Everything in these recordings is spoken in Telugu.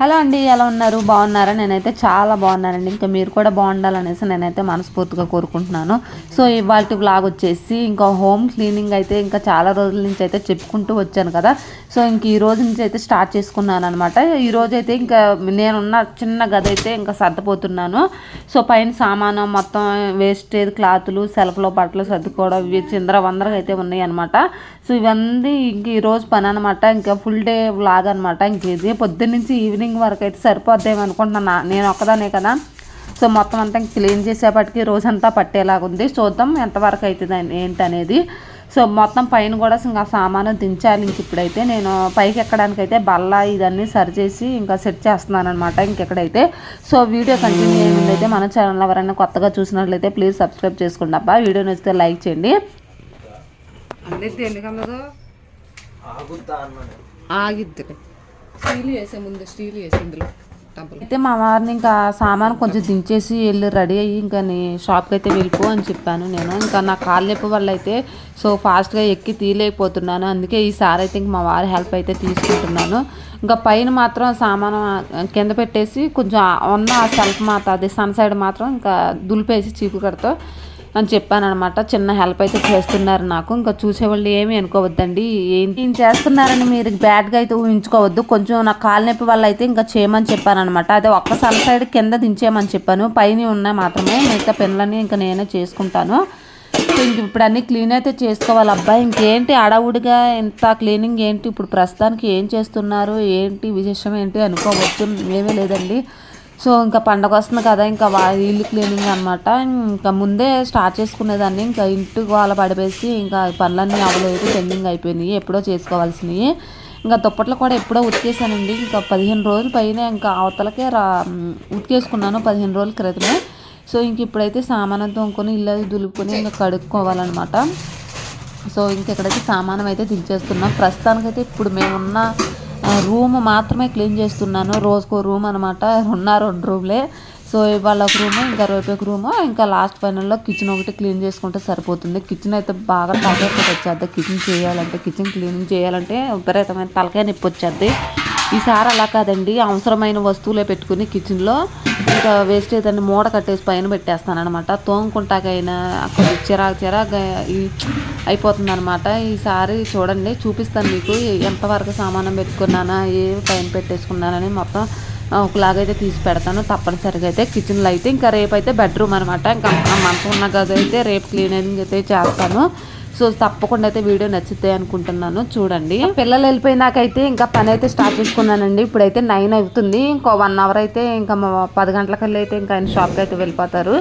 హలో అండి ఎలా ఉన్నారు? బాగున్నారా? నేనైతే చాలా బాగున్నానండి. ఇంకా మీరు కూడా బాగుండాలనేసి నేనైతే మనస్ఫూర్తిగా కోరుకుంటున్నాను. సో ఇవాళ బ్లాగ్ వచ్చేసి ఇంకా హోమ్ క్లీనింగ్ అయితే ఇంకా చాలా రోజుల నుంచి అయితే చెప్పుకుంటూ వచ్చాను కదా. సో ఇంక ఈ రోజు నుంచి అయితే స్టార్ట్ చేసుకున్నాను అనమాట ఈ రోజు అయితే ఇంకా నేనున్న చిన్న గది అయితే ఇంకా సర్దిపోతున్నాను. సో పైన సామాను మొత్తం వేస్టేజ్ క్లాతులు సెల్ఫ్లో బట్టలు సర్దుకోవడం ఇవి చిందర వందరగా అయితే ఉన్నాయి అనమాట సో ఇవన్నీ ఇంక ఈ రోజు పని అనమాట ఇంకా ఫుల్ డే వ్లాగ్ అనమాట ఇంక ఇది పొద్దున్న నుంచి ఈవినింగ్ వరకు అయితే సరిపోద్దేమో అనుకుంటున్నాను నేను ఒక్కదానే కదా. సో మొత్తం అంతా క్లీన్ చేసేపటికి రోజంతా పట్టేలాగుంది చూద్దాం ఎంతవరకు అవుతుంది అని- ఏంటనేది. సో మొత్తం పైన కూడా ఇంకా సామాను దించాలి ఇంక ఇప్పుడైతే. నేను పైకి ఎక్కడానికి అయితే బల్ల ఇదన్నీ సరి చేసి ఇంకా సెట్ చేస్తున్నాను అనమాట ఇంకెక్కడైతే సో వీడియో కంటిన్యూ అయ్యింది అయితే మన ఛానల్ ఎవరైనా కొత్తగా చూసినట్లయితే ప్లీజ్ సబ్స్క్రైబ్ చేసుకోండి అబ్బా. వీడియో నచ్చితే లైక్ చేయండి. అందరిది అన్నాను ఆగిద్ది స్టీల్ వేసే ముందు స్టీల్ వేసి ఇందులో టబ్బులు. అయితే మా వారిని ఇంకా సామాన్ కొంచెం దించేసి వెళ్ళి రెడీ అయ్యి ఇంకా నీ షాప్కి అయితే వెళ్ళిపో అని చెప్పాను నేను. ఇంకా నా కాళ్ళు నొప్పి వల్ల అయితే సో ఫాస్ట్గా ఎక్కి తీయలేకపోతున్నాను. అందుకే ఈసారి అయితే ఇంక మా వారి హెల్ప్ అయితే తీసుకుంటున్నాను. ఇంకా పైన మాత్రం సామాను కింద పెట్టేసి కొంచెం ఉన్న ఆ సెల్ఫ్ మాత్రం అదే సన్ సైడ్ మాత్రం ఇంకా దులిపేసి చీపు కడతో. అని చెప్పానమాట చిన్న హెల్ప్ అయితే చేస్తున్నారు నాకు. ఇంకా చూసేవాళ్ళు ఏమి అనుకోవద్దండి. ఏంటి ఏం చేస్తున్నారని మీరు బ్యాడ్గా అయితే ఊహించుకోవద్దు. కొంచెం నా కాలు నొప్పి వల్ల అయితే ఇంకా చేయమని చెప్పానమాట అదే ఒక్క సన్ సైడ్ కింద దించేయమని చెప్పాను. పైన ఉన్నాయి మాత్రమే మిగతా పెన్నులని ఇంకా నేనే చేసుకుంటాను. ఇంక ఇప్పుడు అన్నీ క్లీన్ అయితే చేసుకోవాలి. అబ్బాయి ఇంకేంటి అడవుడిగా ఇంత క్లీనింగ్ ఏంటి? ఇప్పుడు ప్రస్తుతానికి ఏం చేస్తున్నారు? ఏంటి విశేషం ఏంటి? అనుకోవచ్చు ఏమీ లేదండి. సో ఇంకా పండగ వస్తుంది కదా ఇంకా ఇల్లు క్లీనింగ్ అనమాట ఇంకా ముందే స్టార్ట్ చేసుకునేదాన్ని. ఇంకా ఇంటికి వాళ్ళ పడిపేసి ఇంకా పనులన్నీ అవలేదు పెండింగ్ అయిపోయినాయి. ఎప్పుడో చేసుకోవాల్సినవి. ఇంకా దుప్పట్లు కూడా ఎప్పుడో ఉతికేసానండి. ఇంకా పదిహేను రోజులు పైన ఇంకా అవతలకే రా ఉతికేసుకున్నాను పదిహేను రోజుల క్రితమే. సో ఇంక ఇప్పుడైతే సామానం తోముకొని ఇల్లు దులుపుకొని ఇంకా కడుక్కోవాలన్నమాట. సో ఇంక ఇక్కడైతే సామానం అయితే దించేస్తున్నాం. ప్రస్తుతానికైతే ఇప్పుడు మేమున్న రూమ్ మాత్రమే క్లీన్ చేస్తున్నాను. రోజుకో రూమ్ అనమాట ఉన్న రెండు రూమ్లే. సో ఇవాళ ఒక రూమ్ ఇంకా రేపు ఒక రూమ్ ఇంకా లాస్ట్ ఫైనల్లో కిచెన్ ఒకటి క్లీన్ చేసుకుంటే సరిపోతుంది. కిచెన్ అయితే బాగా తలకాయ వచ్చేద్ది కిచెన్ చేయాలంటే కిచెన్ క్లీనింగ్ చేయాలంటే విపరీతమైన తలకాయ నొప్పి వచ్చేద్ది ఈసారి అలా కాదండి. అవసరమైన వస్తువులే పెట్టుకుని కిచెన్లో ఇంకా వేస్ట్ ఏదైనా మూడ కట్టేసి పైన పెట్టేస్తాను అనమాట తోముకుంటాకైనా అక్కడ చిరాకు చిరాకు అయిపోతుంది అనమాట ఈసారి చూడండి చూపిస్తాను మీకు ఎంతవరకు సామానం పెట్టుకున్నానా ఏ పైన పెట్టేసుకున్నానని మొత్తం ఒకలాగైతే తీసి పెడతాను. తప్పనిసరిగా అయితే కిచెన్లో అయితే ఇంకా రేపు అయితే బెడ్రూమ్ అనమాట ఇంకా ఆ మంచం ఉన్న గది అయితే రేపు క్లీనింగ్ అయితే చేస్తాను. సో తప్పకుండా అయితే వీడియో నచ్చుతాయి అనుకుంటున్నాను. చూడండి. పిల్లలు వెళ్ళిపోయినాకైతే ఇంకా పని అయితే స్టార్ట్ చేసుకున్నానండి. ఇప్పుడైతే నైన్ అవుతుంది. ఇంకో వన్ అవర్ అయితే ఇంకా మా పది గంటలకల్లా అయితే ఇంకా ఆయన షాప్కి అయితే వెళ్ళిపోతారు.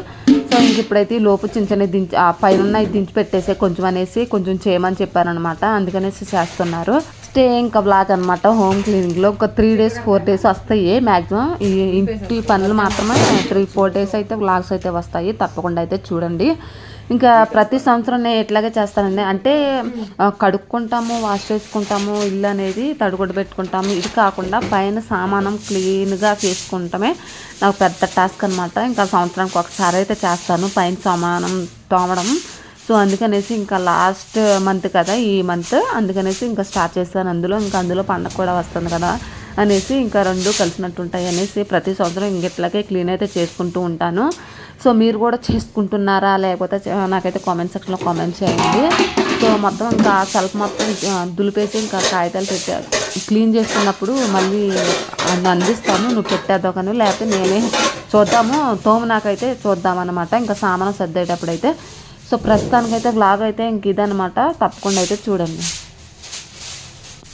సో ఇంక ఇప్పుడైతే ఈ లోపు చిన్న చిన్న దించి ఆ పైన దించి పెట్టేసే కొంచెం అనేసి కొంచెం చేయమని చెప్పారనమాట అందుకనేసి చేస్తున్నారు. స్టే ఇంకా బ్లాక్ అనమాట హోమ్ క్లీనింగ్లో ఒక త్రీ డేస్ ఫోర్ డేస్ వస్తాయి. మ్యాక్సిమం ఈ ఇంటి పనులు మాత్రమే త్రీ ఫోర్ డేస్ అయితే బ్లాగ్స్ అయితే వస్తాయి. తప్పకుండా అయితే చూడండి. ఇంకా ప్రతి సంవత్సరం నేను ఎట్లాగే చేస్తానండి. అంటే కడుక్కుంటాము వాష్ చేసుకుంటాము ఇల్లు అనేది తడుగుడు పెట్టుకుంటాము. ఇది కాకుండా పైన సామానం క్లీన్గా చేసుకుంటమే. నాకు పెద్ద టాస్క్ అనమాట ఇంకా సంవత్సరానికి ఒకసారి అయితే చేస్తాను. పైన సామానం తోమడం. సో అందుకనేసి ఇంకా లాస్ట్ మంత్ కదా ఈ మంత్. అందుకనేసి ఇంకా స్టార్ట్ చేస్తాను అందులో. ఇంకా అందులో పండగ కూడా వస్తుంది కదా అనేసి ఇంకా రెండు కలిసినట్టు ఉంటాయి అనేసి ప్రతి సంవత్సరం ఇంకెట్లాగే క్లీన్ అయితే చేసుకుంటూ ఉంటాను. సో మీరు కూడా చేసుకుంటున్నారా? లేకపోతే నాకైతే కామెంట్ సెక్షన్లో కామెంట్ చేయండి. సో మొత్తం ఇంకా సెల్ఫ్ మొత్తం దులిపేసి ఇంకా కాగితాలు పెట్టారు క్లీన్ చేసుకున్నప్పుడు మళ్ళీ అందిస్తాను. నువ్వు పెట్టేద్దావు కానీ లేకపోతే నేనే చూద్దాము. తోము నాకైతే చూద్దామన్నమాట ఇంకా సామాను సర్దేటప్పుడు అయితే సో ప్రస్తుతానికైతే వ్లాగ్ అయితే ఇంక ఇదనమాట తప్పకుండా అయితే చూడండి.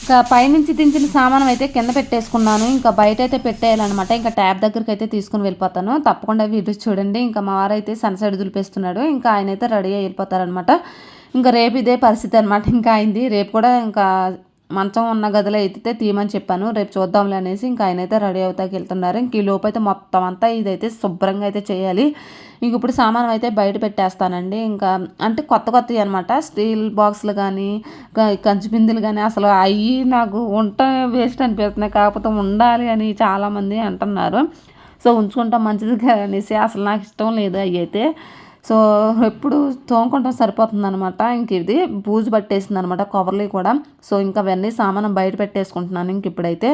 ఇంకా పైనుంచి దించిన సామానం అయితే కింద పెట్టేసుకున్నాను. ఇంకా బయట అయితే పెట్టేయాలన్నమాట. ఇంకా ట్యాబ్ దగ్గరికి అయితే తీసుకుని వెళ్ళిపోతాను. తప్పకుండా వీడియో చూడండి. ఇంకా మా వారైతే సన్ సైడ్ దులిపేస్తున్నాడు. ఇంకా ఆయన అయితే రెడీ అయిపోతారనమాట ఇంకా రేపు ఇదే పరిస్థితి అనమాట ఇంకా అయింది. రేపు కూడా ఇంకా మంచం ఉన్న గదిలో ఎత్తితే తీయమని చెప్పాను. రేపు చూద్దాంలే అనేసి ఇంకా ఆయన అయితే రెడీ అవుతాకి వెళ్తున్నారు. ఇంక ఈ లోపు అయితే మొత్తం అంతా ఇదైతే శుభ్రంగా అయితే చేయాలి. ఇంక ఇప్పుడు సామానం అయితే బయట పెట్టేస్తానండి. ఇంకా అంటే కొత్త కొత్తవి అనమాట స్టీల్ బాక్సులు కానీ కంచు బిందులు కానీ అసలు అవి నాకు ఉంట వేస్ట్ అనిపిస్తున్నాయి కాకపోతే ఉండాలి అని చాలామంది అంటున్నారు. సో ఉంచుకుంటాం మంచిది కదా అనేసి అసలు నాకు ఇష్టం లేదు అవి అయితే. సో ఎప్పుడు తోముకుంటాం సరిపోతుంది అనమాట ఇంక ఇది బూజు పట్టేసింది అనమాట కవర్లు కూడా. సో ఇంకా అవన్నీ సామానం బయట పెట్టేసుకుంటున్నాను ఇంక ఇప్పుడైతే.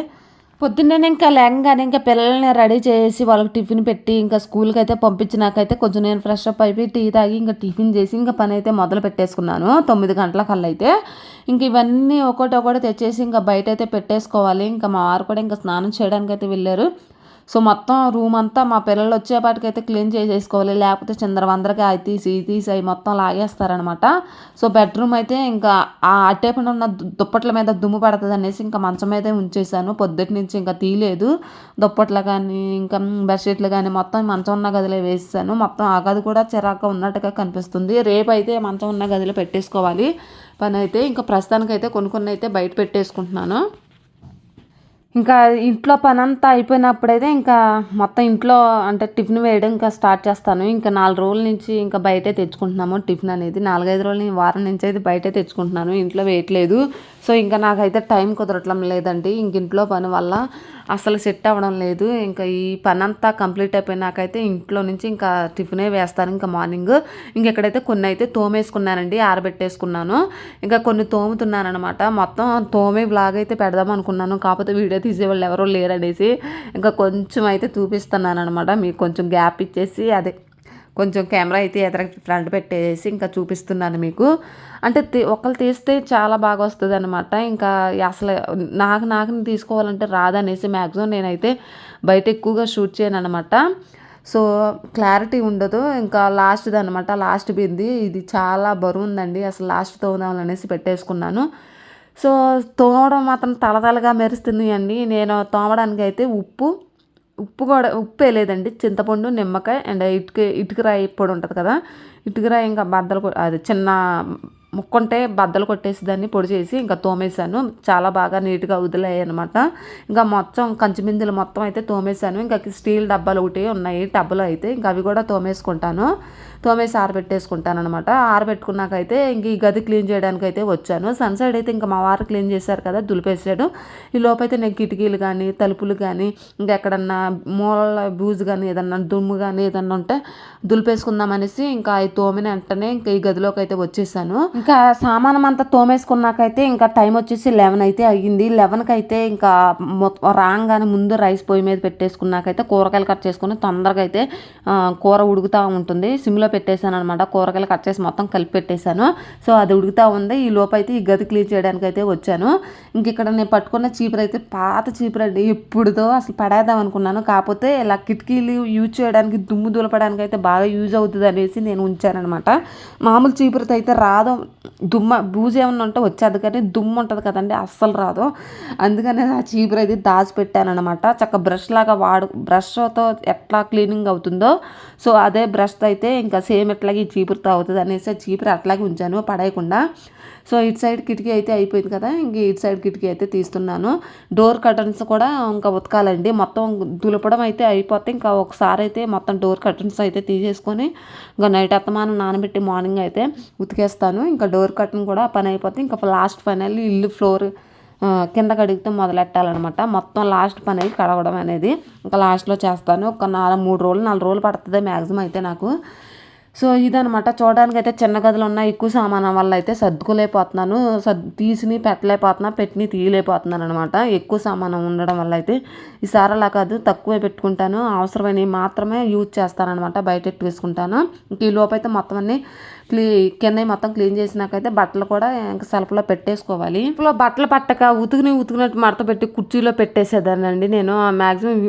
పొద్దున్నే ఇంకా లేకంగానే ఇంకా పిల్లల్ని రెడీ చేసి వాళ్ళకి టిఫిన్ పెట్టి ఇంకా స్కూల్కి అయితే పంపించినాకైతే కొంచెం నేను ఫ్రెష్ అప్ అయిపోయి టీ తాగి ఇంకా టిఫిన్ చేసి ఇంకా పని అయితే మొదలు పెట్టేసుకున్నాను. తొమ్మిది గంటల కల్లా అయితే. ఇంక ఇవన్నీ ఒకటి ఒకటి తెచ్చేసి ఇంకా బయట అయితే పెట్టేసుకోవాలి. ఇంకా మా వారు కూడా ఇంకా స్నానం చేయడానికి అయితే వెళ్ళారు. సో మొత్తం రూమ్ అంతా మా పిల్లలు వచ్చేపాటికైతే క్లీన్ చేసేసుకోవాలి. లేకపోతే చిందరవందరగా అవి తీసి ఇవి తీసి అవి మొత్తం లాగేస్తారనమాట సో బెడ్రూమ్ అయితే ఇంకా ఆ అట్టేపండి ఉన్న దుప్పట్ల మీద దుమ్ము పడుతుంది అనేసి ఇంకా మంచం మీదే ఉంచేసాను. పొద్దుటి నుంచి ఇంకా తీయలేదు. దుప్పట్లు కానీ ఇంకా బెడ్షీట్లు కానీ మొత్తం మంచం ఉన్న గదిలో వేసేసాను. మొత్తం ఆ గది కూడా చిరాగ్గా ఉన్నట్టుగా కనిపిస్తుంది. రేపు అయితే మంచం ఉన్న గదిలో పెట్టేసుకోవాలి. పని అయితే ఇంకా ప్రస్తుతానికైతే కొన్ని కొన్ని అయితే బయట పెట్టేసుకుంటున్నాను. ఇంకా ఇంట్లో పని అంతా అయిపోయినప్పుడైతే ఇంకా మొత్తం ఇంట్లో అంటే టిఫిన్ వేయడం ఇంకా స్టార్ట్ చేస్తాను. ఇంకా నాలుగు రోజుల నుంచి ఇంకా బయటే తెచ్చుకుంటున్నాము. టిఫిన్ అనేది నాలుగైదు రోజుల వారం నుంచి అయితే బయటే తెచ్చుకుంటున్నాను. ఇంట్లో వేయట్లేదు. సో ఇంకా నాకైతే టైం కుదరటం లేదండి. ఇంక ఇంట్లో పని వల్ల అసలు సెట్ అవ్వడం లేదు. ఇంకా ఈ పని అంతా కంప్లీట్ అయిపోయినాకైతే ఇంట్లో నుంచి ఇంకా టిఫినే వేస్తాను ఇంకా మార్నింగ్. ఇంకెక్కడైతే కొన్ని అయితే తోమేసుకున్నానండి ఆరబెట్టేసుకున్నాను. ఇంకా కొన్ని తోముతున్నాను అనమాట మొత్తం తోమే బ్లాగ్ అయితే పెడదాం అనుకున్నాను. కాకపోతే వీడియో తీసేవాళ్ళు ఎవరో లేరనేసి ఇంకా కొంచెం అయితే చూపిస్తున్నాను అనమాట మీకు కొంచెం గ్యాప్ ఇచ్చేసి అదే. కొంచెం కెమెరా అయితే ఎదర ఫ్రంట్ పెట్టేసి ఇంకా చూపిస్తున్నాను మీకు. అంటే ఒకరు ఒకళ్ళు తీస్తే చాలా బాగా వస్తుంది అనమాట ఇంకా అసలు నాకు నాకు తీసుకోవాలంటే రాదనేసి మ్యాక్సిమం నేనైతే బయట ఎక్కువగా షూట్ చేయను అనమాట సో క్లారిటీ ఉండదు. ఇంకా లాస్ట్ది అనమాట లాస్ట్ బింది. ఇది చాలా బరువు ఉందండి అసలు లాస్ట్ తోదాం అనేసి పెట్టేసుకున్నాను. సో తోమడం మాత్రం తలతలగా మెరుస్తుంది అండి నేను తోమడానికి అయితే ఉప్పు ఉప్పు కూడా ఉప్పు వేయలేదండి. చింతపండు నిమ్మకాయ అండ్ ఇటుక ఇటుకరాయి పొడి ఉంటుంది కదా. ఇటుకరాయి ఇంకా బద్దలు అది చిన్న ముక్కుంటే బద్దలు కొట్టేసి దాన్ని పొడి చేసి ఇంకా తోమేశాను. చాలా బాగా నీట్గా వదిలేయి అనమాట ఇంకా మొత్తం కంచిమిందులు మొత్తం అయితే తోమేశాను. ఇంకా స్టీల్ డబ్బాలు ఒకటి ఉన్నాయి. టబ్బులు అయితే ఇంకా అవి కూడా తోమేసుకుంటాను. తోమేసి ఆరబెట్టేసుకుంటాను అనమాట ఆరబెట్టుకున్నాకైతే ఇంక ఈ గది క్లీన్ చేయడానికి అయితే వచ్చాను సన్సైడ్ అయితే ఇంకా మా వారు క్లీన్ చేశారు కదా దులిపేసాడు ఈ లోపైతే నేను కిటికీలు కానీ తలుపులు కానీ ఇంకా ఎక్కడన్నా మూల బూజు కానీ ఏదన్నా దుమ్ము కానీ ఏదన్నా ఉంటే దులిపేసుకుందామనేసి ఇంకా ఈ తోమిన వెంటనే ఇంకా ఈ గదిలోకి అయితే వచ్చేసాను. ఇంకా సామానం అంతా తోమేసుకున్నాకైతే ఇంకా టైం వచ్చేసి లెవెన్ అయితే అయ్యింది. లెవెన్కి అయితే ఇంకా రాగానే ముందు రైస్ పొయ్యి మీద పెట్టేసుకున్నాకైతే కూరగాయలు కట్ చేసుకుని తొందరగా అయితే కూర ఉడుకుతూ ఉంటుంది. సిమ్లో పెట్టేశాను అనమాట కూరగాయలు కట్ చేసి మొత్తం కలిపి పెట్టేశాను. సో అది ఉడుకుతూ ఉంది. ఈ లోపైతే ఈ గది క్లీన్ చేయడానికి అయితే వచ్చాను. ఇంక ఇక్కడ నేను పట్టుకున్న చీపురు అయితే పాత చీపురు అండి. ఎప్పుడుదో అసలు పడేద్దాం అనుకున్నాను. కాకపోతే ఇలా కిటికీలు యూజ్ చేయడానికి దుమ్ము దులపడానికి అయితే బాగా యూజ్ అవుతుంది అనేసి నేను ఉంచానమాట మామూలు చీపురుతో అయితే రాదు. దుమ్మ బూజు ఏమన్నా ఉంటే వచ్చేది కానీ దుమ్ము ఉంటుంది కదండి. అస్సలు రాదు. అందుకనే ఆ చీపురు అయితే దాచిపెట్టానమాట అనమాట చక్క బ్రష్ లాగా వాడు బ్రష్తో ఎట్లా క్లీనింగ్ అవుతుందో. సో అదే బ్రష్తో అయితే ఇంకా సేమ్ ఎట్లాగే ఈ చీపురుతో అవుతుంది అనేసి చీపురు అట్లాగే ఉంచాను పడేయకుండా. సో ఇటు సైడ్ కిటికీ అయితే అయిపోయింది కదా ఇంక ఇటు సైడ్ కిటికీ అయితే తీస్తున్నాను. డోర్ కర్టన్స్ కూడా ఇంకా ఉతకాలండి. మొత్తం దులపడం అయితే అయిపోతే ఇంకా ఒకసారి అయితే మొత్తం డోర్ కర్టన్స్ అయితే తీసేసుకొని ఇంకా నైట్ అత్తమానం నానబెట్టి మార్నింగ్ అయితే ఉతికేస్తాను. ఇంకా డోర్ కర్టన్ కూడా పని అయిపోతే ఇంకా లాస్ట్ ఫైనల్ ఇల్లు ఫ్లోర్ కింద కడిగితే మొదలెట్టాలన్నమాట. మొత్తం లాస్ట్ పని అయి కడగడం అనేది ఇంకా లాస్ట్లో చేస్తాను. ఒక నాలుగు మూడు రోజులు నాలుగు రోజులు పడుతుంది మ్యాక్సిమం అయితే నాకు. సో ఇదనమాట చూడడానికి అయితే చిన్న గదులు ఉన్న ఎక్కువ సామానం వల్ల అయితే సర్దుకోలేకపోతున్నాను. సర్దు తీసిని పెట్టలేకపోతున్నా పెట్టిని తీయలేకపోతున్నాను అనమాట ఎక్కువ సామానం ఉండడం వల్ల అయితే ఈసారి అలా కాదు తక్కువే పెట్టుకుంటాను. అవసరమైనవి మాత్రమే యూజ్ చేస్తానన్నమాట. బయట వేసుకుంటాను. ఇంక ఈ లోపు అయితే మొత్తం అన్ని క్లీ కింద మొత్తం క్లీన్ చేసినాకైతే బట్టలు కూడా ఇంకా సెల్ఫ్లో పెట్టేసుకోవాలి. ఇంట్లో బట్టలు పట్టక ఉతుకుని ఉతుకునట్టు మడత పెట్టి కుర్చీలో పెట్టేసేదానండి నేను మ్యాక్సిమం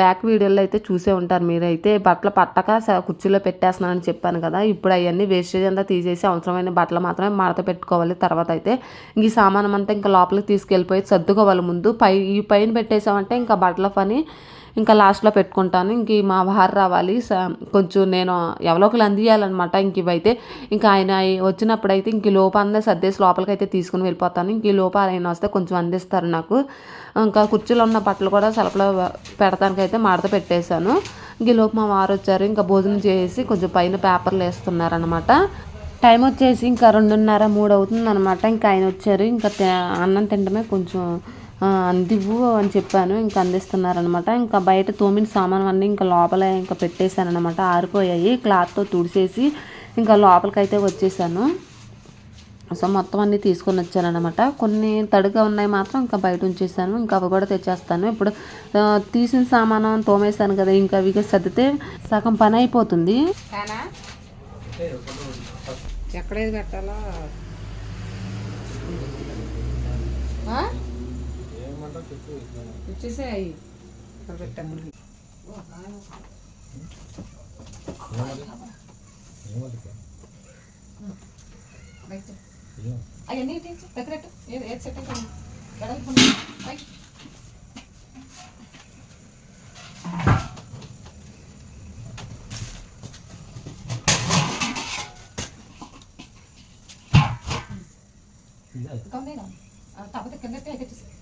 బ్యాక్ వీడియోలో అయితే చూసే ఉంటారు మీరైతే. బట్టలు పట్టక కుర్చీలో పెట్టేస్తున్నానని చెప్పాను కదా. ఇప్పుడు అవన్నీ వేస్టేజ్ అంతా తీసేసి అవసరమైన బట్టలు మాత్రమే మడత పెట్టుకోవాలి తర్వాత అయితే. ఇంక ఈ సామానం అంతా ఇంకా లోపలికి తీసుకెళ్ళిపోయి సర్దుకోవాలి ముందు. పై ఈ పైన పెట్టేసామంటే ఇంకా బట్టల పని ఇంకా లాస్ట్లో పెట్టుకుంటాను. ఇంక మా వారు రావాలి. స- కొంచెం నేను ఎవరో అందియాలన్నమాట. ఇంక ఇవైతే ఇంకా ఆయన వచ్చినప్పుడు అయితే ఇంక ఈ లోప అందే సర్దేసి లోపలికి అయితే తీసుకుని వెళ్ళిపోతాను. ఇంక ఈ లోప ఆయన వస్తే కొంచెం అందిస్తారు నాకు. ఇంకా కుర్చీలో ఉన్న బట్టలు కూడా సెలపులో పెడతానికైతే మాడత మడత పెట్టేశాను. ఇంక లోపు మా వారు వచ్చారు. ఇంకా భోజనం చేసి కొంచెం పైన పేపర్లు వేస్తున్నారనమాట టైం వచ్చేసి ఇంకా రెండున్నర మూడు అవుతుంది అనమాట ఇంకా ఆయన వచ్చారు. ఇంకా అన్నం తినడమే కొంచెం అందివ్వు అని చెప్పాను. ఇంకా అందిస్తున్నారనమాట ఇంకా బయట తోమిన సామాన్ అన్నీ ఇంకా లోపల ఇంకా పెట్టేశానమాట ఆరిపోయాయి. క్లాత్తో తుడిసేసి ఇంకా లోపలికైతే వచ్చేసాను. సో మొత్తం అన్నీ తీసుకొని వచ్చానమాట కొన్ని తడిగా ఉన్నాయి మాత్రం ఇంకా బయట ఉంచేసాను. ఇంకా అవి కూడా తెచ్చేస్తాను. ఇప్పుడు తీసిన సామానం తోమేసాను కదా ఇంకా అవి సర్దితే సగం పని అయిపోతుంది. ఎక్కడేది పెట్టాలా? ఆ? ఇచ్చేసే అయ్యి ఇక్కడ పెట్టాము అవన్నీ దగ్గర ఏది ఏది సెట్ కిందటే ఎక్కించేసి ఇంకేం బకెట్ అది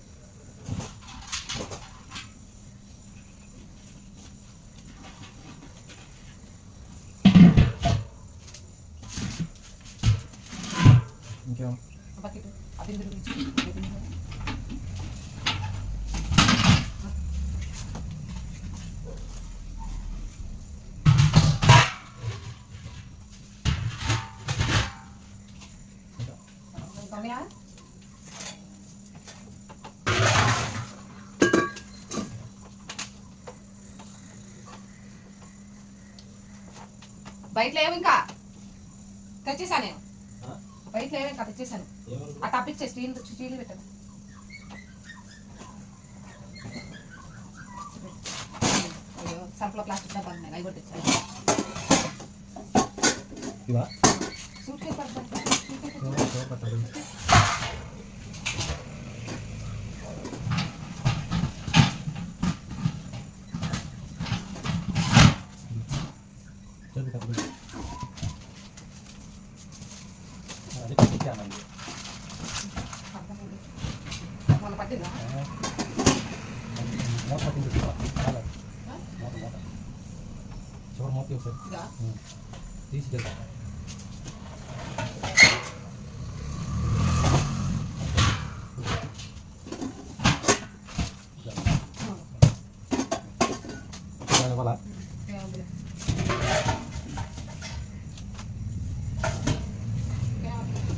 కౌందేనా బయట లేవు ఇంకా? తెచ్చేసా నేను బయట లేవు ఇంకా తెచ్చేసాను ఆ టప్పిచ్చే స్టీల్ స్టీల్ పెట్టాను. అయ్యో సర్ఫ్లో ప్లాస్టిక్ డబ్బా ఉన్నాయి అవి కూడా తెచ్చాను ఇవా సూట్ కేసు పడుతుంది సూట్ కేసు మొన్న పట్టిందా చివరి మోపి ఒకసారి ఇదా తీసి వెళ్తా వాళ్ళ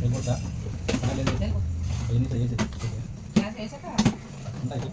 ఏం కొడతా లేదు ఎన్ని చేసి వేసాక ఉంటాయి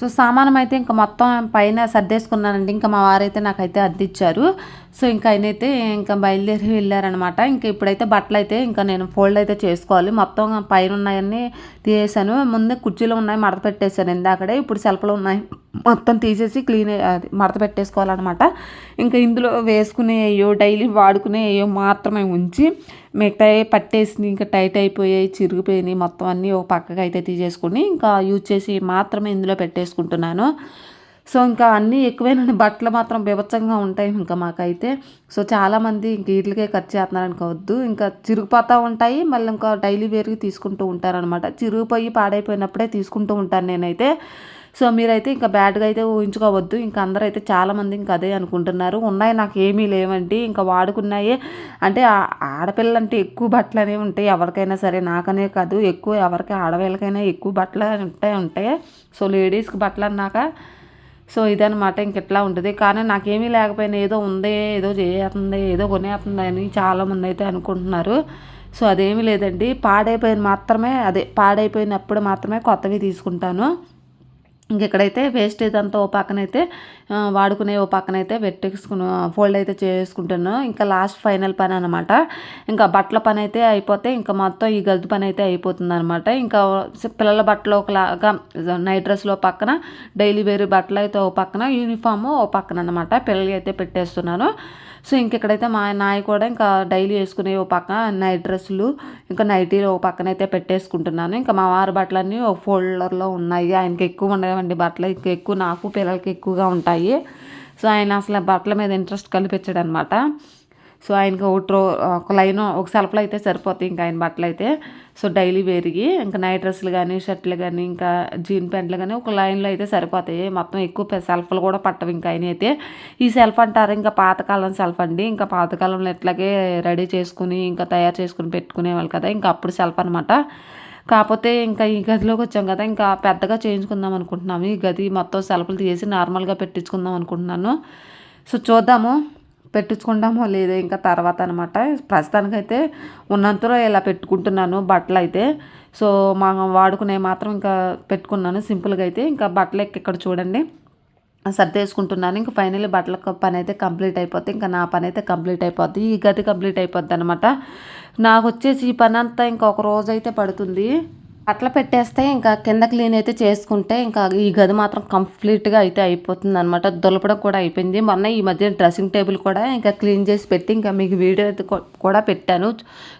సో సామానం అయితే ఇంకా మొత్తం పైన సర్దేసుకున్నానండి. ఇంకా మా వారైతే నాకైతే అద్దిచ్చారు. సో ఇంకా ఆయనైతే ఇంకా బయలుదేరి వెళ్ళారనమాట. ఇంకా ఇప్పుడైతే బట్టలు అయితే ఇంకా నేను ఫోల్డ్ అయితే చేసుకోవాలి. మొత్తం పైన ఉన్నాయన్నీ తీసేసాను. ముందు కుర్చీలో ఉన్నాయి మడత పెట్టేశాను ఇందాకడే. ఇప్పుడు సెల్ఫ్లో ఉన్నాయి. మొత్తం తీసేసి క్లీన్ అది మడత పెట్టేసుకోవాలన్నమాట. ఇంకా ఇందులో వేసుకునేయో డైలీ వాడుకునేయో మాత్రమే ఉంచి మిగతాయి పట్టేసి ఇంకా టైట్ అయిపోయాయి చిరిగిపోయినాయి మొత్తం అన్నీ ఒక పక్కగా అయితే తీసేసుకుని ఇంకా యూజ్ చేసి మాత్రమే ఇందులో పెట్టేసుకుంటున్నాను. సో ఇంకా అన్నీ ఎక్కువైనా బట్టలు మాత్రం బీభత్సంగా ఉంటాయి ఇంకా మాకైతే. సో చాలామంది ఇంక వీటికే ఖర్చు చేస్తున్నారు అనుకోవద్దు ఇంకా చిరిగిపోతూ ఉంటాయి మళ్ళీ ఇంకా డైలీ వేర్కి తీసుకుంటూ ఉంటారనమాట చిరిగిపోయి పాడైపోయినప్పుడే తీసుకుంటూ ఉంటాను నేనైతే. సో మీరైతే ఇంకా బ్యాడ్గా అయితే ఊహించుకోవద్దు. ఇంకా అందరూ అయితే చాలామంది ఇంకా అదే అనుకుంటున్నారు. ఉన్నాయి నాకు ఏమీ లేవండి. ఇంకా వాడుకున్నాయే. అంటే ఆడపిల్ల అంటే ఎక్కువ బట్టలు అనేవి ఉంటాయి. ఎవరికైనా సరే నాకనే కాదు. ఎక్కువ ఎవరికి ఆడవాళ్ళకైనా ఎక్కువ బట్టలు ఉంటాయి ఉంటాయి సో లేడీస్కి బట్టలు అన్నాక సో ఇదనమాట ఇంక ఇట్లా ఉంటుంది. కానీ నాకేమీ లేకపోయినా ఏదో ఉంది ఏదో చేస్తుంది ఏదో కొనేస్తుంది అని చాలామంది అయితే అనుకుంటున్నారు. సో అదేమీ లేదండి. పాడైపోయిన మాత్రమే అదే పాడైపోయినప్పుడు మాత్రమే కొత్తవి తీసుకుంటాను. ఇంకెక్కడైతే వేస్ట్ ఇదంతా ఓ పక్కనైతే వాడుకునే ఓ పక్కనైతే పెట్టేసుకుని ఫోల్డ్ అయితే చేసుకుంటాను ఇంకా లాస్ట్ ఫైనల్ పని అనమాట ఇంకా బట్టల పని అయితే అయిపోతే ఇంకా మొత్తం ఈ గది పని అయితే అయిపోతుంది అనమాట ఇంకా పిల్లల బట్టలు ఒకలాగా నైట్ డ్రెస్లో పక్కన డైలీ వేరే బట్టలు అయితే ఓ పక్కన యూనిఫామ్ ఓ పక్కన అనమాట పిల్లలు అయితే పెట్టేస్తున్నాను. సో ఇంకెక్కడైతే మా నాయి కూడా ఇంకా డైలీ వేసుకునే ఓ పక్క నైట్ డ్రెస్సులు ఇంకా నైటీలు ఓ పక్కన అయితే పెట్టేసుకుంటున్నాను. ఇంకా మా వారి బట్టలన్నీ ఒక ఫోల్డర్లో ఉన్నాయి. ఆయనకి ఎక్కువ ఉండవండి బట్టలు. ఇంకా ఎక్కువ నాకు పిల్లలకి ఎక్కువగా ఉంటాయి. సో ఆయన అసలు బట్టల మీద ఇంట్రెస్ట్ కల్పించాడు అనమాట సో ఆయనకి ఒక ట్రో ఒక లైన్ ఒక సెల్ఫ్లో అయితే సరిపోతాయి ఇంకా ఆయన బట్టలు అయితే సో డైలీ వేరిగి ఇంకా నైట్ డ్రెస్సులు కానీ షర్ట్లు కానీ ఇంకా జీన్ ప్యాంట్లు కానీ ఒక లైన్లో అయితే సరిపోతాయి. మొత్తం ఎక్కువ సెల్ఫ్లు కూడా పట్టవు ఇంకా ఆయన అయితే. ఈ సెల్ఫ్ అంటారు ఇంకా పాతకాలం సెల్ఫ్ అండి. ఇంకా పాతకాలంలో ఎట్లాగే రెడీ చేసుకుని ఇంకా తయారు చేసుకుని పెట్టుకునేవాళ్ళు కదా ఇంకా అప్పుడు సెల్ఫ్ అనమాట కాకపోతే ఇంకా ఈ గదిలోకి వచ్చాం కదా ఇంకా పెద్దగా చేయించుకుందాం అనుకుంటున్నాము. ఈ గది మొత్తం సెల్ఫ్లు తీసి నార్మల్గా పెట్టించుకుందాం అనుకుంటున్నాను. సో చూద్దాము. పెట్టించుకుంటామో లేదో ఇంకా తర్వాత అనమాట ప్రస్తుతానికైతే ఉన్నంతలో ఇలా పెట్టుకుంటున్నాను బట్టలు అయితే. సో మా వాడుకునే మాత్రం ఇంకా పెట్టుకున్నాను సింపుల్గా అయితే. ఇంకా బట్టలు ఇక్కడ చూడండి. సర్దేసుకుంటున్నాను ఇంకా ఫైనల్లీ బట్టల పని అయితే కంప్లీట్ అయిపోద్ది ఇంకా నా పని అయితే కంప్లీట్ అయిపోద్ది. ఈ గది కంప్లీట్ అయిపోద్ది అనమాట నాకు వచ్చేసి ఈ పని అంతా ఇంకొక రోజు అయితే పడుతుంది. అట్లా పెట్టేస్తే ఇంకా కింద క్లీన్ అయితే చేసుకుంటే ఇంకా ఈ గది మాత్రం కంప్లీట్గా అయితే అయిపోతుంది అనమాట దులపడం కూడా అయిపోయింది. మొన్న ఈ మధ్య డ్రెస్సింగ్ టేబుల్ కూడా ఇంకా క్లీన్ చేసి పెట్టి ఇంకా మీకు వీడియో అయితే కూడా పెట్టాను.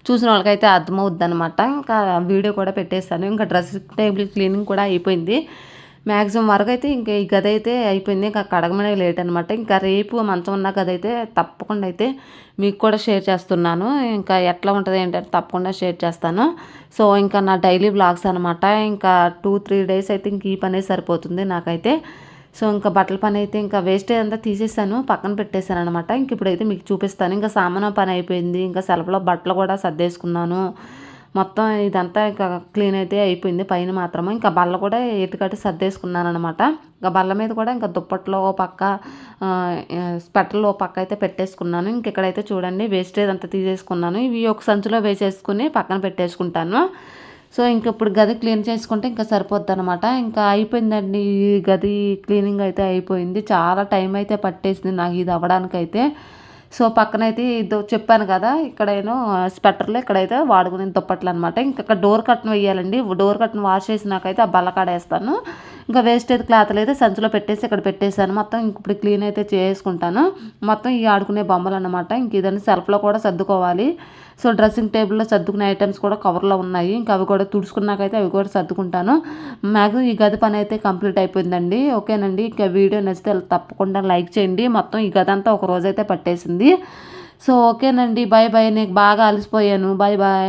చూసిన వాళ్ళకైతే అర్థమవుద్ది అనమాట ఇంకా వీడియో కూడా పెట్టేశాను. ఇంకా డ్రెస్సింగ్ టేబుల్ క్లీనింగ్ కూడా అయిపోయింది. మ్యాక్సిమం వరకు అయితే ఇంకా ఈ గది అయితే అయిపోయింది. ఇంకా కడగమనే లేట్ అనమాట ఇంకా రేపు మంచం ఉన్న గది అయితే తప్పకుండా అయితే మీకు కూడా షేర్ చేస్తున్నాను. ఇంకా ఎట్లా ఉంటుంది ఏంటంటే తప్పకుండా షేర్ చేస్తాను. సో ఇంకా నా డైలీ బ్లాగ్స్ అనమాట ఇంకా టూ త్రీ డేస్ అయితే ఇంక ఈ పనే సరిపోతుంది నాకైతే. సో ఇంకా బట్టల పని అయితే ఇంకా వేస్టేజ్ అంతా తీసేసాను. పక్కన పెట్టేశాను అనమాట ఇంక ఇప్పుడైతే మీకు చూపిస్తాను. ఇంకా సామాను పని అయిపోయింది. ఇంకా సెలవులో బట్టలు కూడా సర్దేసుకున్నాను. మొత్తం ఇదంతా ఇంకా క్లీన్ అయితే అయిపోయింది. పైన మాత్రమే ఇంకా బల్ల కూడా ఎత్తుకట్టి సర్దేసుకున్నాను అనమాట ఇంకా బల్ల మీద కూడా ఇంకా దుప్పట్లో ఓ పక్క స్పెట్టలు ఓ పక్క అయితే పెట్టేసుకున్నాను. ఇంక ఇక్కడైతే చూడండి వేస్టేజ్ అంతా తీసేసుకున్నాను. ఇవి ఒక సంచిలో వేసేసుకుని పక్కన పెట్టేసుకుంటాను. సో ఇంక ఇప్పుడు గది క్లీన్ చేసుకుంటే ఇంకా సరిపోద్ది అనమాట ఇంకా అయిపోయిందండి ఈ గది క్లీనింగ్ అయితే అయిపోయింది. చాలా టైం అయితే పట్టేసింది నాకు ఇది అవ్వడానికైతే. సో పక్కనైతే ఇదో చెప్పాను కదా ఇక్కడేనో స్వెటర్లు ఇక్కడైతే వాడుకునే దుప్పట్లు అనమాట ఇంకా డోర్ కట్ను వేయాలండి డోర్ కట్ను వాష్ చేసినాకైతే ఆ బల్లకాడ వేస్తాను ఇంకా వేస్టేజ్ క్లాత్లు అయితే సంచిలో పెట్టేసి ఇక్కడ పెట్టేశాను. మొత్తం ఇప్పుడు క్లీన్ అయితే చేసుకుంటాను. మొత్తం ఈ ఆడుకునే బొమ్మలు అనమాట ఇంక ఇదన్నీ సెల్ఫ్లో కూడా సర్దుకోవాలి. సో డ్రెస్సింగ్ టేబుల్లో సర్దుకునే ఐటమ్స్ కూడా కవర్లో ఉన్నాయి. ఇంకా అవి కూడా తుడుచుకున్నాకైతే అవి కూడా సర్దుకుంటాను. మ్యాక్సిమం ఈ గది పని అయితే కంప్లీట్ అయిపోయిందండి. ఓకేనండి. ఇంకా వీడియో నచ్చితే తప్పకుండా లైక్ చేయండి. మొత్తం ఈ గది అంతా ఒక రోజైతే పట్టేసింది. సో ఓకేనండి. బాయ్ బాయ్ నేను బాగా అలసిపోయాను. Bye bye